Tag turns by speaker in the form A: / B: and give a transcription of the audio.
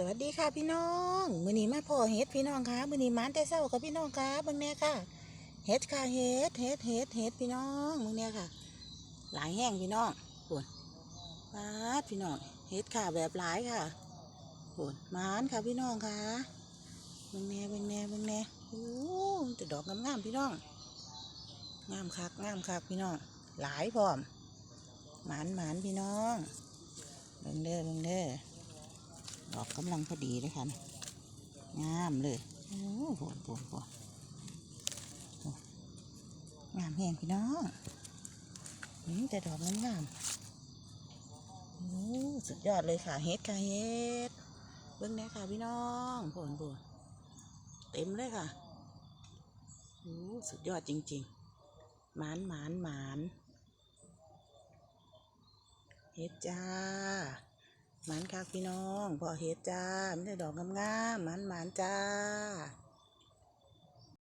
A: สวัสดีค่ะพี่น้องมือนี้มาพ่อเฮ็ดพี่น้องค่ะมือนี้มานแต่เช้ากับพี่น้องค่ะบิ่งแน่ค่ะเฮ็ดค่ะเฮ็ดเฮ็ดเฮ็ดเฮ็ดพี่น้องเบิ่งแน่ค่ะ หลายแห้งพี่น้องปวดปาพี่น้องเฮ็ดค่ะแบบหลายค่ะปวดมานค่ะพี่น้องค่ะบิ่งแน่บิ่งแน่บิ่งแน่โอ้จะดอกงามๆพี่น้องงามคักงามคักพี่น้องหลายพร้อมหมานหมานพี่น้องเบิ่งเด้อเบิ่งเด้อ ดอกกำลังพอดีเลยค่ะนี่งามเลยโอ้โหโหโหโอ้งามแหงพี่น้องนี่แต่ดอกงามงามโอ้สุดยอดเลยค่ะเฮ็ดค่ะเฮ็ดเบิ้งแน่ค่ะพี่น้องผลผลเต็มเลยค่ะโอ้สุดยอดจริงๆหมานหมานหมานเฮ็ดจ้า หมันค่ะพี่น้องพอเห็ดจ้าไม่ได้ดอกงามๆหมันหมันๆจ้า